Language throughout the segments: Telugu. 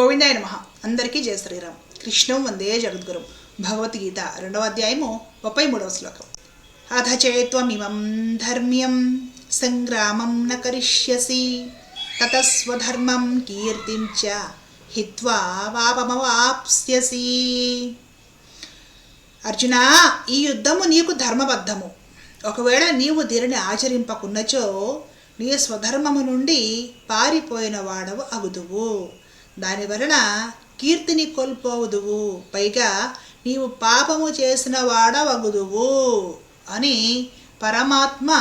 గోవిందాయ నమ. అందరికీ జయ శ్రీరామ్. కృష్ణం వందే జగద్గురు. భగవద్గీత రెండవ అధ్యాయము ముప్పై మూడవ శ్లోకం. అథ చేత్వమిమం ధర్మ్యం సంగ్రామం న కరిష్యసి తతస్వధర్మం కీర్తిం చ హిత్వా వాపమవాప్స్యసి. అర్జున ఈ యుద్ధము నీకు ధర్మబద్ధము. ఒకవేళ నీవు దీనిని ఆచరింపకున్నచో నీ స్వధర్మము నుండి పారిపోయిన వాడవు అగుదువు. దాని వలన కీర్తిని కోల్పోవదువు. పైగా నీవు పాపము చేసిన వాడవగుదువు అని పరమాత్మ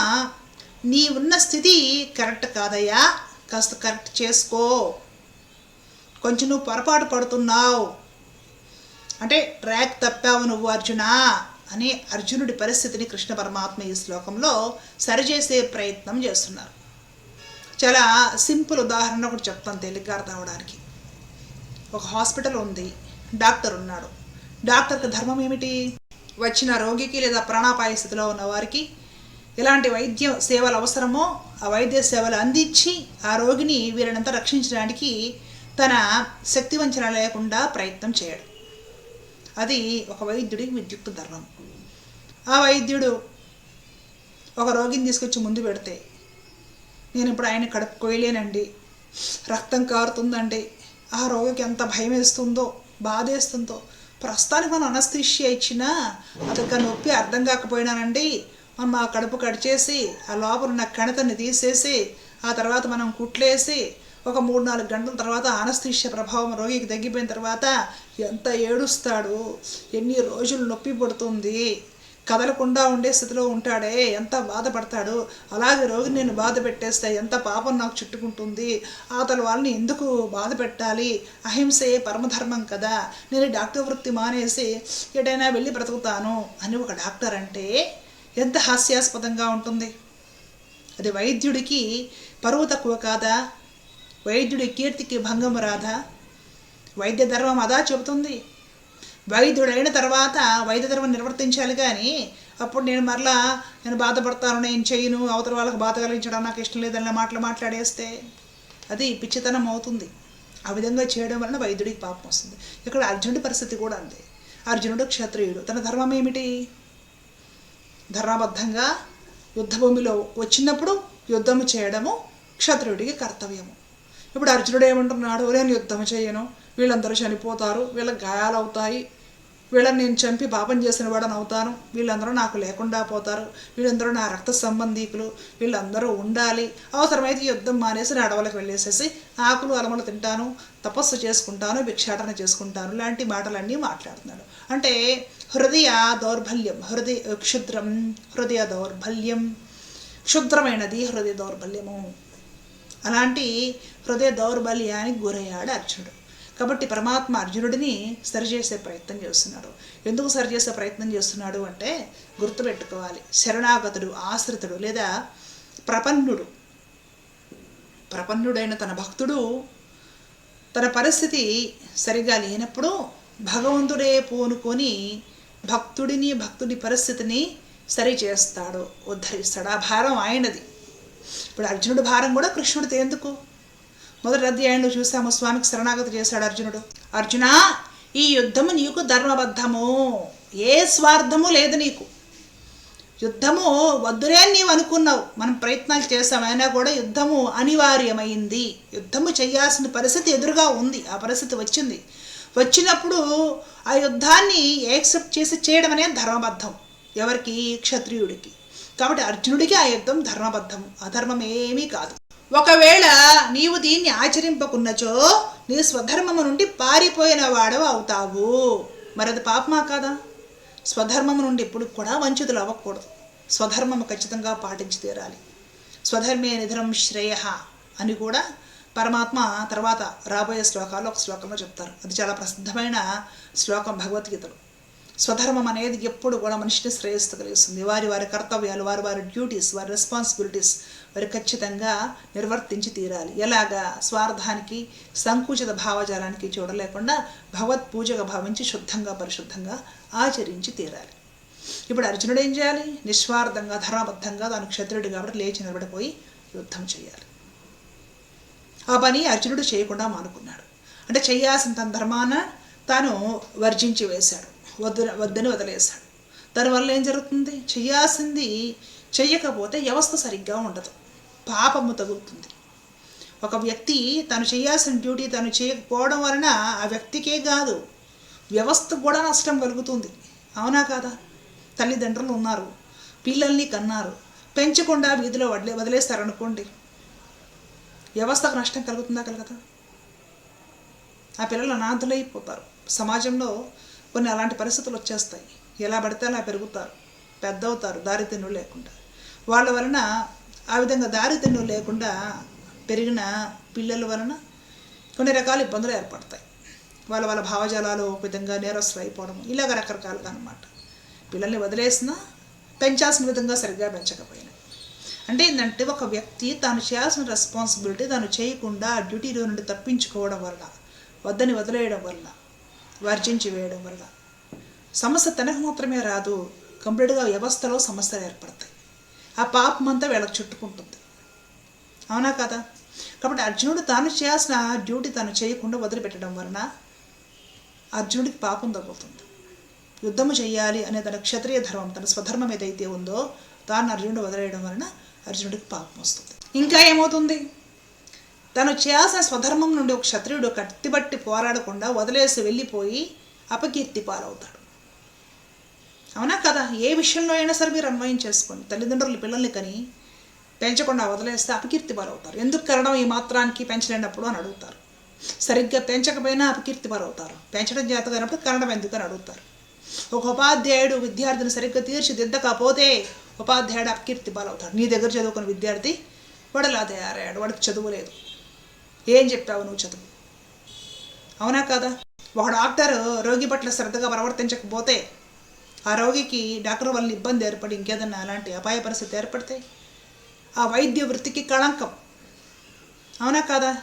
నీ ఉన్న స్థితి కరెక్ట్ కాదయ్యా. కాస్త కరెక్ట్ చేసుకో. కొంచెం నువ్వు పొరపాటు పడుతున్నావు. అంటే ట్రాక్ తప్పావు నువ్వు అర్జున అని అర్జునుడి పరిస్థితిని కృష్ణ పరమాత్మ ఈ శ్లోకంలో సరిచేసే ప్రయత్నం చేస్తున్నారు. చాలా సింపుల్ ఉదాహరణ ఒకటి చెప్తాను తేలిగ్గా అర్థం అవడానికి ఒక హాస్పిటల్ ఉంది. డాక్టర్ ఉన్నాడు డాక్టర్కి ధర్మం ఏమిటి? వచ్చిన రోగికి లేదా ప్రాణాపాయ స్థితిలో ఉన్న వారికి ఎలాంటి వైద్య సేవలు అవసరమో ఆ వైద్య సేవలు అందించి ఆ రోగిని వీరినంతా రక్షించడానికి తన శక్తివంచన లేకుండా ప్రయత్నం చేయడం. అది ఒక వైద్యుడికి విద్యుక్త ధర్మం. ఆ వైద్యుడు ఒక రోగిని తీసుకొచ్చి ముందు పెడితే నేను ఇప్పుడు ఆయన కడుపు కోయలేనండి. రక్తం కారుతుందండి. ఆ రోగికి ఎంత భయం వేస్తుందో బాధేస్తుందో. ప్రస్తుతానికి మనం అనస్థిష్య ఇచ్చినా అదొక నొప్పి అర్థం కాకపోయినానండి. మనం ఆ కడుపు కడిచేసి ఆ లోపల ఉన్న కణతని తీసేసి ఆ తర్వాత మనం కుట్లేసి ఒక మూడు నాలుగు గంటల తర్వాత ఆనస్థిష్య ప్రభావం రోగికి తగ్గిపోయిన తర్వాత ఎంత ఏడుస్తాడు ఎన్ని రోజులు నొప్పి పడుతుంది. కదలకుండా ఉండే స్థితిలో ఉంటాడే ఎంత బాధపడతాడు అలాగే రోగిని నేను బాధ పెట్టేస్తే ఎంత పాపం నాకు చుట్టుకుంటుంది అవతల వాళ్ళని ఎందుకు బాధ పెట్టాలి? అహింసే పరమధర్మం కదా. నేను డాక్టర్ వృత్తి మానేసి ఎటైనా వెళ్ళి బ్రతుకుతాను అని ఒక డాక్టర్ అంటే ఎంత హాస్యాస్పదంగా ఉంటుంది. అది వైద్యుడికి పరువు తక్కువ కాదా? వైద్యుడి కీర్తికి భంగం రాదా? వైద్య ధర్మం అదా చెబుతుంది. వైద్యుడైన తర్వాత వైద్య ధర్మం నిర్వర్తించాలి కానీ అప్పుడు నేను మరలా నేను బాధపడతాను నేను చేయను అవతల వాళ్ళకి బాధ కలిగించడం నాకు ఇష్టం లేదన్న మాటలు మాట్లాడేస్తే అది పిచ్చితనం అవుతుంది. ఆ విధంగా చేయడం వలన వైద్యుడికి పాపం వస్తుంది. ఇక్కడ అర్జునుడి పరిస్థితి కూడా అంతే. అర్జునుడు క్షత్రియుడు. తన ధర్మం ఏమిటి? ధర్మబద్ధంగా యుద్ధభూమిలో వచ్చినప్పుడు యుద్ధము చేయడము క్షత్రియుడికి కర్తవ్యము. ఇప్పుడు అర్జునుడు ఏమంటున్నాడు? నేను యుద్ధం చేయను. వీళ్ళందరూ చనిపోతారు వీళ్ళకి గాయాలవుతాయి. వీళ్ళని నేను చంపి పాపం చేసిన వాడని అవుతాను. వీళ్ళందరూ నాకు లేకుండా పోతారు. వీళ్ళందరూ నా రక్త సంబంధీకులు. వీళ్ళందరూ ఉండాలి. అవసరమైతే యుద్ధం మానేసి నా అడవులకు వెళ్ళేసేసి ఆకులు అలమలు తింటాను తపస్సు చేసుకుంటాను భిక్షాటన చేసుకుంటాను. లాంటి మాటలన్నీ మాట్లాడుతున్నాడు. అంటే హృదయ దౌర్బల్యం హృదయ క్షుద్రం హృదయ దౌర్బల్యం క్షుద్రమైనది హృదయ దౌర్బల్యము. అలాంటి హృదయ దౌర్బల్యానికి గురయ్యాడు అర్జునుడు. కాబట్టి పరమాత్మ అర్జునుడిని సరిచేసే ప్రయత్నం చేస్తున్నాడు. ఎందుకు సరిచేసే ప్రయత్నం చేస్తున్నాడు అంటే గుర్తుపెట్టుకోవాలి. శరణాగతుడు ఆశ్రితుడు లేదా ప్రపన్నుడు. ప్రపన్నుడైన తన భక్తుడు తన పరిస్థితి సరిగా లేనప్పుడు భగవంతుడే పూనుకొని భక్తుడిని భక్తుడి పరిస్థితిని సరి చేస్తాడు ఉద్ధరిస్తాడు. ఆ భారం ఆయనది. ఇప్పుడు అర్జునుడి భారం కూడా కృష్ణుడితో ఎందుకు? మొదటి అధ్యాయంలో చూసాము స్వామికి శరణాగతి చేశాడు అర్జునుడు. అర్జున ఈ యుద్ధము నీకు ధర్మబద్ధము. ఏ స్వార్థము లేదు నీకు. యుద్ధము వద్దురే నీవు అనుకున్నావు. మనం ప్రయత్నాలు చేసామైనా కూడా యుద్ధము అనివార్యమైంది. యుద్ధము చేయాల్సిన పరిస్థితి ఎదురుగా ఉంది. ఆ పరిస్థితి వచ్చింది. వచ్చినప్పుడు ఆ యుద్ధాన్ని యాక్సెప్ట్ చేసి చేయడం అనేది ధర్మబద్ధం. ఎవరికి? క్షత్రియుడికి. కాబట్టి అర్జునుడికి ఆ యుద్ధం ధర్మబద్ధం అధర్మం ఏమీ కాదు. ఒకవేళ నీవు దీన్ని ఆచరింపకున్నచో నీ స్వధర్మము నుండి పారిపోయిన వాడవు అవుతావు. మరి అది పాపమా కాదా? స్వధర్మము నుండి ఎప్పుడు కూడా వంచితులు అవ్వకూడదు. స్వధర్మము ఖచ్చితంగా పాటించి తీరాలి. స్వధర్మే నిధరం శ్రేయ అని కూడా పరమాత్మ తర్వాత రాబోయే శ్లోకాలు ఒక శ్లోకంలో చెప్తారు. అది చాలా ప్రసిద్ధమైన శ్లోకం భగవద్గీతలో. స్వధర్మం అనేది ఎప్పుడు కూడా మనిషిని శ్రేయస్సు కలిగిస్తుంది. వారి వారి కర్తవ్యాలు వారి వారి డ్యూటీస్ వారి రెస్పాన్సిబిలిటీస్ వారి ఖచ్చితంగా నిర్వర్తించి తీరాలి. ఎలాగా? స్వార్థానికి సంకుచిత భావజాలానికి చూడలేకుండా భగవత్పూజగా భావించి శుద్ధంగా పరిశుద్ధంగా ఆచరించి తీరాలి. ఇప్పుడు అర్జునుడు ఏం చేయాలి? నిస్వార్థంగా ధర్మబద్ధంగా తాను క్షత్రుడు కాబట్టి లేచి నిలబడిపోయి యుద్ధం చేయాలి. ఆ పని అర్జునుడు చేయకుండా మానుకున్నాడు. అంటే చేయాల్సిన తన ధర్మాన తాను వర్జించి వేశాడు. వద్దు వద్దని వదిలేశాడు. దానివల్ల ఏం జరుగుతుంది? చేయాల్సింది చెయ్యకపోతే వ్యవస్థ సరిగ్గా ఉండదు. పాపము తగులుతుంది. ఒక వ్యక్తి తను చేయాల్సిన డ్యూటీ తను చేయకపోవడం వలన ఆ వ్యక్తికే కాదు వ్యవస్థ కూడా నష్టం కలుగుతుంది. అవునా కాదా? తల్లిదండ్రులు ఉన్నారు పిల్లల్ని కన్నారు పెంచకుండా వీధిలో వదిలే వదిలేస్తారనుకోండి వ్యవస్థకు నష్టం కలుగుతుందా కలగదా? ఆ పిల్లలు అనాథులైపోతారు. సమాజంలో కొన్ని అలాంటి పరిస్థితులు వచ్చేస్తాయి. ఎలా పడితే అలా పెరుగుతారు. పెద్ద అవుతారు దారితిన్నులు లేకుండా. వాళ్ళ వలన ఆ విధంగా దారిద్ర్యం లేకుండా పెరిగిన పిల్లల వలన కొన్ని రకాల ఇబ్బందులు ఏర్పడతాయి. వాళ్ళ వాళ్ళ భావజాలాలు ఒక విధంగా నేరస్తులు అయిపోవడం ఇలాగ రకరకాలుగా అనమాట పిల్లల్ని వదిలేసినా పెంచాల్సిన విధంగా సరిగ్గా పెంచకపోయినా. అంటే ఏంటంటే ఒక వ్యక్తి తాను చేయాల్సిన రెస్పాన్సిబిలిటీ తాను చేయకుండా ఆ డ్యూటీలో నుండి తప్పించుకోవడం వల్ల వద్దని వదిలేయడం వల్ల వర్జించి వేయడం వల్ల. సమస్య తనకు మాత్రమే రాదు కంప్లీట్గా వ్యవస్థలో సమస్యలు ఏర్పడతాయి. ఆ పాపం అంతా వీళ్ళకి చుట్టుకుంటుంది. అవునా కదా? కాబట్టి అర్జునుడు తాను చేయాల్సిన డ్యూటీ తాను చేయకుండా వదిలిపెట్టడం వలన అర్జునుడికి పాపం తగ్గుతుంది. యుద్ధము చేయాలి అనే తన క్షత్రియ ధర్మం తన స్వధర్మం ఏదైతే ఉందో తాను అర్జునుడు వదిలేయడం వలన అర్జునుడికి పాపం వస్తుంది. ఇంకా ఏమవుతుంది? తను చేయాల్సిన స్వధర్మం నుండి ఒక క్షత్రియుడు కత్తిబట్టి పోరాడకుండా వదిలేసి వెళ్ళిపోయి అపకీర్తి పాలవుతాడు. అవునా కదా? ఏ విషయంలో అయినా సరే మీరు అన్వయం చేసుకోండి. తల్లిదండ్రులు పిల్లల్ని కని పెంచకుండా వదిలేస్తే అపకీర్తి పాలవుతారు. ఎందుకు కరడం ఈ మాత్రానికి పెంచలేనప్పుడు అని అడుగుతారు. సరిగ్గా పెంచకపోయినా అపకీర్తి పాలవుతారు. పెంచడం జాతకైనప్పుడు కరణం ఎందుకు అని అడుగుతారు. ఒక ఉపాధ్యాయుడు విద్యార్థిని సరిగ్గా తీర్చిదిద్దకపోతే ఉపాధ్యాయుడు అపకీర్తి పాలవుతాడు. నీ దగ్గర చదువుకున్న విద్యార్థి వాడు అలా తయారయ్యాడు వాడికి చదువులేదు ఏం చెప్తావు నువ్వు చదువు? అవునా కాదా? ఒక డాక్టర్ రోగి పట్ల శ్రద్ధగా ప్రవర్తించకపోతే ఆ రోగికి డాక్టర్ వల్ల ఇబ్బంది ఏర్పడి ఇంకేదన్నా అలాంటి అపాయ పరిస్థితి ఏర్పడితే ఆ వైద్య వృత్తికి కళంకం. అవునా కాదా?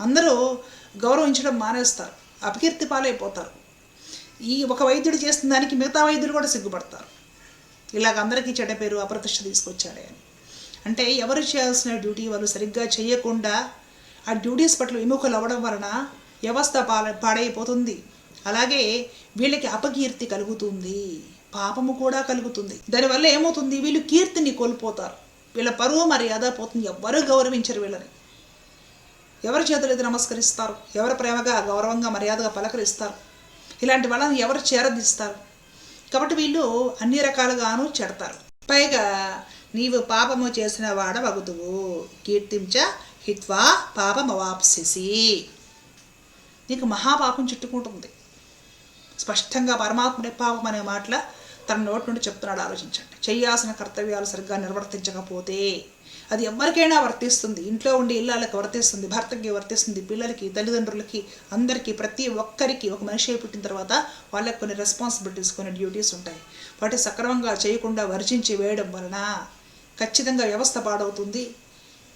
అందరూ గౌరవించడం మానేస్తారు. అపకీర్తి పాలైపోతారు. ఈ ఒక వైద్యుడు చేసిన దానికి మిగతా వైద్యులు కూడా సిగ్గుపడతారు. ఇలాగ అందరికీ చెడ్డ పేరు అప్రతిష్ట తీసుకొచ్చాడే అని. అంటే ఎవరు చేయాల్సిన డ్యూటీ వాళ్ళు సరిగ్గా చేయకుండా ఆ డ్యూటీస్ పట్ల విముఖులు అవ్వడం వలన వ్యవస్థ పాడైపోతుంది. అలాగే వీళ్ళకి అపకీర్తి కలుగుతుంది. పాపము కూడా కలుగుతుంది. దానివల్ల ఏమవుతుంది? వీళ్ళు కీర్తిని కోల్పోతారు. వీళ్ళ పరువు మర్యాద పోతుంది. ఎవ్వరూ గౌరవించరు వీళ్ళని. ఎవరి చేతులైతే నమస్కరిస్తారు? ఎవరు ప్రేమగా గౌరవంగా మర్యాదగా పలకరిస్తారు? ఇలాంటి వాళ్ళని ఎవరు చేరదీస్తారు? కాబట్టి వీళ్ళు అన్ని రకాలుగాను చెడతారు. పైగా నీవు పాపము చేసిన వాడ వగుదువు కీర్తించ హిత్వా పాపమవాప్సిసి నీకు మహాపాపం చుట్టుకుంటుంది. స్పష్టంగా పరమాత్ముడే పాపం అనే మాటల తన నోటి నుండి చెప్తున్నాడు ఆలోచించండి. చేయాల్సిన కర్తవ్యాలు సరిగ్గా నిర్వర్తించకపోతే అది ఎవరికైనా వర్తిస్తుంది. ఇంట్లో ఉండి ఇళ్ళకి వర్తిస్తుంది భర్తకి వర్తిస్తుంది పిల్లలకి తల్లిదండ్రులకి అందరికీ ప్రతి ఒక్కరికి ఒక మనిషి పుట్టిన తర్వాత వాళ్ళకి కొన్ని రెస్పాన్సిబిలిటీస్ కొన్ని డ్యూటీస్ ఉంటాయి. వాటి సక్రమంగా చేయకుండా వర్జించి వేయడం వలన ఖచ్చితంగా వ్యవస్థ పాడవుతుంది.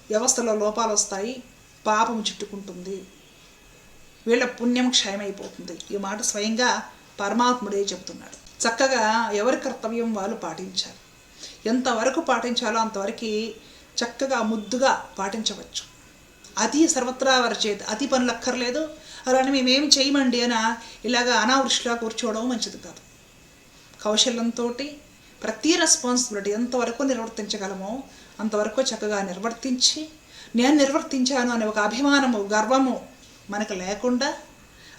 వ్యవస్థలో లోపాలు వస్తాయి పాపం చుట్టుకుంటుంది. వీళ్ళ పుణ్యం క్షయమైపోతుంది. ఈ మాట స్వయంగా పరమాత్ముడే చెప్తున్నాడు చక్కగా ఎవరి కర్తవ్యం వాళ్ళు పాటించాలి ఎంతవరకు పాటించాలో అంతవరకు చక్కగా ముద్దుగా పాటించవచ్చు. అతి సర్వత్రా వారి చేతి అతి పనులు అక్కర్లేదు అలానే మేమేం చేయమండి అన ఇలాగ అనావృష్టిగా కూర్చోవడం మంచిది కాదు. కౌశల్యంతో ప్రతి రెస్పాన్సిబిలిటీ ఎంతవరకు నిర్వర్తించగలమో అంతవరకు చక్కగా నిర్వర్తించి నేను నిర్వర్తించాను అనే ఒక అభిమానము గర్వము మనకు లేకుండా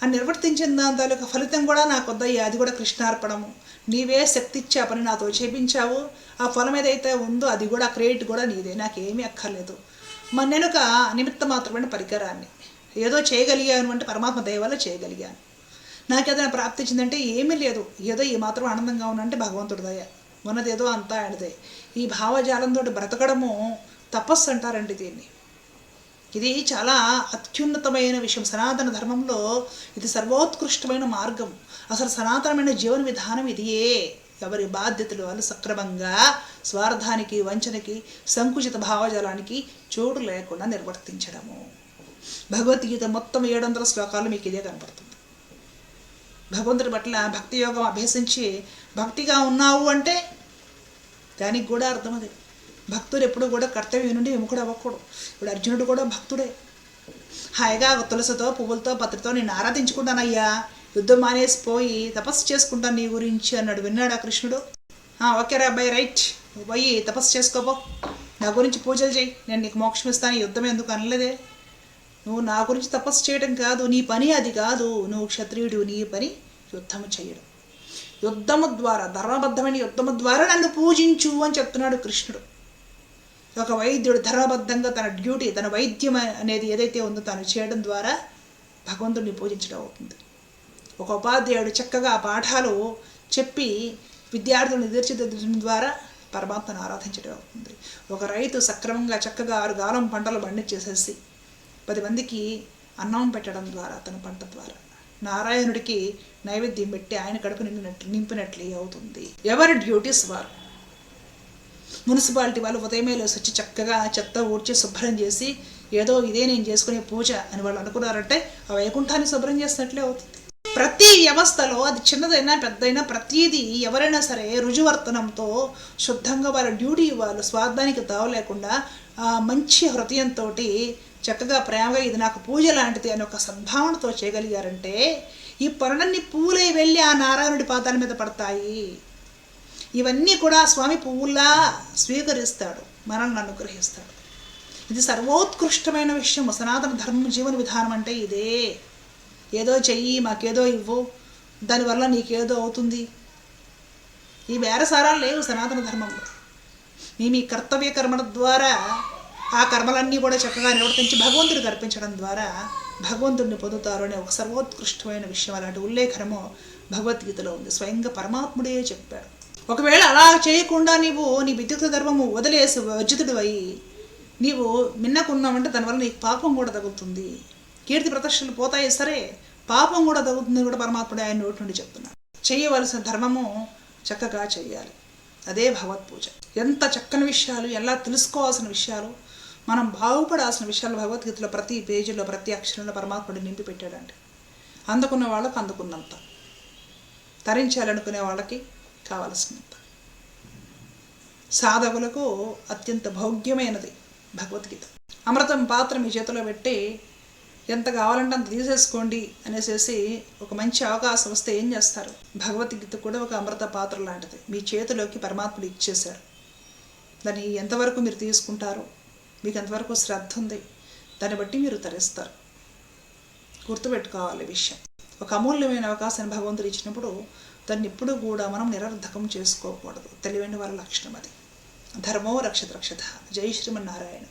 ఆ నిర్వర్తించిన దాని తాలూకా ఫలితం కూడా నాకు వద్దయ్యా అది కూడా కృష్ణార్పణము. నీవే శక్తి ఇచ్చి ఆ పని నాతో చేపించావు. ఆ ఫలం ఏదైతే ఉందో అది కూడా క్రెడిట్ కూడా నీదే. నాకేమీ అక్కర్లేదు. మన నెనుక నిమిత్త మాత్రమైన పరికరాన్ని. ఏదో చేయగలిగాను అంటే పరమాత్మ దయవల్ల చేయగలిగాను. నాకు ఏదైనా ప్రాప్తించిందంటే ఏమీ లేదు. ఏదో ఈ మాత్రం ఆనందంగా ఉన్నంటే భగవంతుడి దయ. ఉన్నదేదో అంతా ఆయనదే ఈ భావజాలంతో బ్రతకడము తపస్సు అంటారండి దీన్ని. ఇది చాలా అత్యున్నతమైన విషయం. సనాతన ధర్మంలో ఇది సర్వోత్కృష్టమైన మార్గం. అసలు సనాతనమైన జీవన విధానం ఇదియే ఎవరి బాధ్యతలు వాళ్ళు సక్రమంగా స్వార్థానికి వంచనకి సంకుచిత భావజాలానికి చోటు లేకుండా నిర్వర్తించడము. భగవద్గీత మొత్తం ఏడు వందల శ్లోకాలు మీకు ఇదే కనపడుతుంది. భగవంతుడి పట్ల భక్తి యోగం అభ్యసించి భక్తిగా ఉన్నావు అంటే దానికి కూడా అర్థం అది. భక్తుడు ఎప్పుడు కూడా కర్తవ్యం నుండి విముఖుడు అవ్వకూడదు. ఇప్పుడు అర్జునుడు కూడా భక్తుడే. హాయిగా తులసితో పువ్వులతో పత్రితో నేను ఆరాధించుకుంటానయ్యా. యుద్ధం మానేసి పోయి తపస్సు చేసుకుంటాను నీ గురించి అన్నాడు. విన్నాడా కృష్ణుడు? ఓకే రా అబ్బాయి రైట్. పోయి తపస్సు చేసుకోపో నా గురించి పూజలు చేయి. నేను నీకు మోక్షం ఇస్తాను. యుద్ధం ఎందుకు అనలేదే? నువ్వు నా గురించి తపస్సు చేయడం కాదు నీ పని అది కాదు. నువ్వు క్షత్రియుడు నీ పని యుద్ధము చేయడం. యుద్ధము ద్వారా ధర్మబద్ధమైన యుద్ధము ద్వారా నన్ను పూజించు అని చెప్తున్నాడు కృష్ణుడు. ఒక వైద్యుడు ధర్మబద్ధంగా తన డ్యూటీ తన వైద్యం అనేది ఏదైతే ఉందో తను చేయడం ద్వారా భగవంతుడిని పూజించడం అవుతుంది. ఒక ఉపాధ్యాయుడు చక్కగా ఆ పాఠాలు చెప్పి విద్యార్థులను తీర్చిదిద్దడం ద్వారా పరమాత్మను ఆరాధించడం అవుతుంది. ఒక రైతు సక్రమంగా చక్కగా ఆరు గాలం పంటలు పండించేసేసి పది మందికి అన్నం పెట్టడం ద్వారా తన పంట ద్వారా. నారాయణుడికి నైవేద్యం పెట్టి ఆయన కడుపు నిండినట్లు నింపినట్లే అవుతుంది. ఎవరి డ్యూటీస్ వారు? మున్సిపాలిటీ వాళ్ళు ఉదయమే లేచి వచ్చి చక్కగా చెత్త ఊడ్చి శుభ్రం చేసి ఏదో ఇదే నేను చేసుకునే పూజ అని వాళ్ళు అనుకున్నారంటే ఆ వైకుంఠాన్ని శుభ్రం చేసినట్లే అవుతుంది. ప్రతి వ్యవస్థలో అది చిన్నదైనా పెద్దైనా ప్రతిదీ ఎవరైనా సరే రుజువర్తనంతో శుద్ధంగా వాళ్ళ డ్యూటీ వాళ్ళు స్వార్థానికి తావు లేకుండా ఆ, మంచి హృదయంతో చక్కగా ప్రేమగా ఇది నాకు పూజ లాంటిది అని ఒక సద్భావనతో చేయగలిగారంటే ఈ పనులన్నీ పూలై వెళ్ళి ఆ నారాయణుడి పాదాల మీద పడతాయి. ఇవన్నీ కూడా స్వామి పువ్వులా స్వీకరిస్తాడు మనల్ని అనుగ్రహిస్తాడు. ఇది సర్వోత్కృష్టమైన విషయం. సనాతన ధర్మ జీవన విధానం అంటే ఇదే. ఏదో చెయ్యి మాకేదో ఇవ్వు దానివల్ల నీకేదో అవుతుంది. ఈ బేరసారాలు లేవు సనాతన ధర్మంలో. మీ మీ కర్తవ్య కర్మల ద్వారా ఆ కర్మలన్నీ కూడా చక్కగా నిర్వర్తించి భగవంతుడికి అర్పించడం ద్వారా భగవంతుడిని పొందుతారు అనే ఒక సర్వోత్కృష్టమైన విషయం అలాంటి ఉల్లేఖనము భగవద్గీతలో ఉంది. స్వయంగా పరమాత్ముడే చెప్పాడు. ఒకవేళ అలా చేయకుండా నీవు నీ విద్యుత్ ధర్మము వదిలేసి వర్జితుడు అయి నీవు మిన్నకున్నావంటే దానివల్ల నీకు పాపం కూడా తగులుతుంది. కీర్తి ప్రదర్శనలు పోతాయి సరే పాపం కూడా తగ్గుతుందని కూడా పరమాత్ముడు ఆయన నోటి నుండి చెప్తున్నాడు. చేయవలసిన ధర్మము చక్కగా చేయాలి. అదే భగవత్ పూజ ఎంత చక్కని విషయాలు ఎలా తెలుసుకోవాల్సిన విషయాలు మనం బాగుపడాల్సిన విషయాలు భగవద్గీతలో ప్రతి పేజీలో ప్రతి అక్షరంలో పరమాత్ముడు నింపి పెట్టాడండి. అందుకున్న వాళ్ళకు అందుకున్నంత. తరించాలనుకునే వాళ్ళకి కావలసినంత. సాధకులకు అత్యంత భౌగ్యమైనది భగవద్గీత. అమృతం పాత్ర మీ చేతిలో పెట్టి ఎంత కావాలంటే అంత తీసేసుకోండి అనేసేసి ఒక మంచి అవకాశం వస్తే ఏం చేస్తారు? భగవద్గీత కూడా ఒక అమృత పాత్ర లాంటిది. మీ చేతిలోకి పరమాత్ముడు ఇచ్చేశారు. దాన్ని ఎంతవరకు మీరు తీసుకుంటారో? మీకు ఎంతవరకు శ్రద్ధ ఉంది. దాన్ని బట్టి మీరు తరిస్తారు. గుర్తుపెట్టుకోవాలి విషయం. ఒక అమూల్యమైన అవకాశాన్ని భగవంతుడు ఇచ్చినప్పుడు దాన్ని ఎప్పుడూ కూడా మనం నిరర్ధకం చేసుకోకూడదు. తెలివైన వాళ్ళ లక్షణం అది. ధర్మో రక్షత రక్షత. జై శ్రీమన్నారాయణ.